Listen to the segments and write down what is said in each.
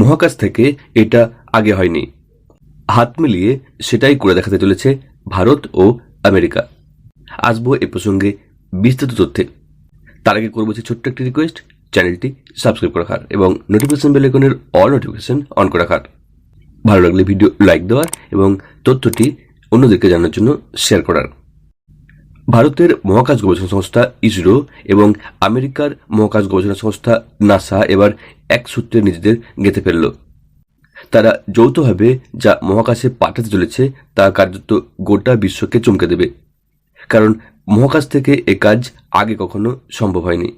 মহাকাশ থেকে এটা আগে হয়নি। হাত মিলিয়ে সেটাই করে দেখাতে চলেছে ভারত ও আমেরিকা। আসব এ প্রসঙ্গে বিস্তৃত তথ্যে। তার আগে করব ছোট্ট একটি রিকোয়েস্ট চ্যানেলটি সাবস্ক্রাইব করে রাখার এবং নোটিফিকেশন বেল আইকনের অল নোটিফিকেশন অন করে রাখার। ভালো লাগলে ভিডিও লাইক দেওয়ার এবং তথ্যটি অন্যদেরকে জানার জন্য শেয়ার করার। ভারতের মহাকাশ গবেষণা সংস্থা ইসরো এবং আমেরিকার মহাকাশ গবেষণা সংস্থা নাসা এবার এক সূত্রে নিজেদের গেঁথে ফেলল। তারা যৌথভাবে যা মহাকাশে পাঠাতে চলেছে তা কার্যত গোটা বিশ্বকে চমকে দেবে। কারণ মহাকাশ থেকে এ কাজ আগে কখনো সম্ভব হয়নি।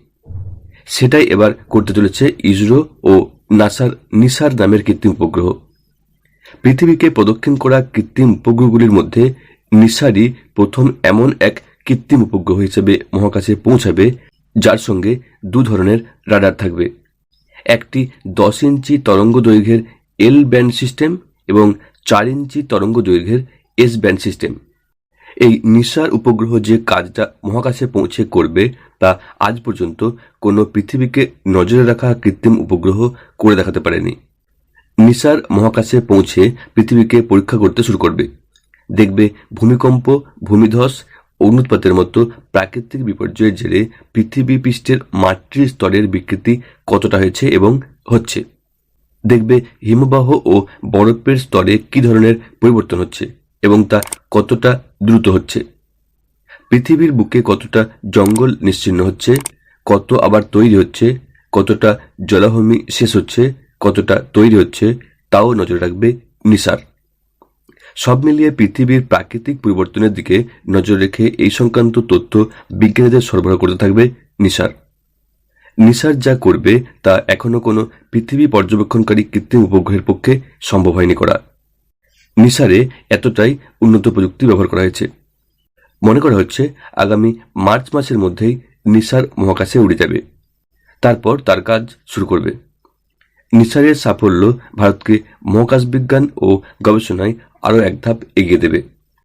সেটাই এবার করতে চলেছে ইসরো ও নাসার নিসার নামের কৃত্রিম উপগ্রহ। পৃথিবীকে প্রদক্ষিণ করা কৃত্রিম উপগ্রহগুলির মধ্যে নিসারই প্রথম এমন এক কৃত্রিম উপগ্রহ হিসেবে মহাকাশে পৌঁছাবে, যার সঙ্গে দু ধরনের রাডার থাকবে। একটি দশ ইঞ্চি তরঙ্গ দৈর্ঘ্যের এল ব্যান্ড সিস্টেম এবং চার ইঞ্চি তরঙ্গ দৈর্ঘ্যের এস ব্যান্ড সিস্টেম। এই নিসার উপগ্রহ যে কাজটা মহাকাশে পৌঁছে করবে তা আজ পর্যন্ত কোনো পৃথিবীকে নজরে রাখা কৃত্রিম উপগ্রহ করে দেখাতে পারেনি। নিসার মহাকাশে পৌঁছে পৃথিবীকে পরীক্ষা করতে শুরু করবে। দেখবে ভূমিকম্প, ভূমিধস অগ্নুৎপাতের মতো প্রাকৃতিক বিপর্যয়ের জেরে পৃথিবী পৃষ্ঠের মাতৃ স্তরের বিকৃতি কতটা হয়েছে এবং হচ্ছে? দেখবে হিমবাহ ও বরফের স্তরে কি ধরনের পরিবর্তন হচ্ছে এবং তা কতটা দ্রুত হচ্ছে? পৃথিবীর বুকে কতটা জঙ্গল নিশ্চিহ্ন হচ্ছে, কত আবার তৈরি হচ্ছে, কতটা জলাভূমি শেষ হচ্ছে, কতটা তৈরি হচ্ছে, তাও নজর রাখবে নিসার। সব মিলিয়ে পৃথিবীর প্রাকৃতিক পরিবর্তনের দিকে নজর রেখে এই সংক্রান্ত তথ্য বিজ্ঞানীদের সরবরাহ করতে থাকবে নিসার। নিসার যা করবে তা এখনও কোনো পৃথিবী পর্যবেক্ষণকারী কৃত্রিম উপগ্রহের পক্ষে সম্ভব হয়নি করা। নিসারে এতটাই উন্নত প্রযুক্তি ব্যবহার করা হয়েছে। মনে করা হচ্ছে আগামী মার্চ মাসের মধ্যেই নিসার মহাকাশে উড়ে যাবে। তারপর তার কাজ শুরু করবে। নিসারের সাফল্য ভারতকে মহাকাশ বিজ্ঞান ও গবেষণায় আরও এক ধাপ এগিয়ে দেবে।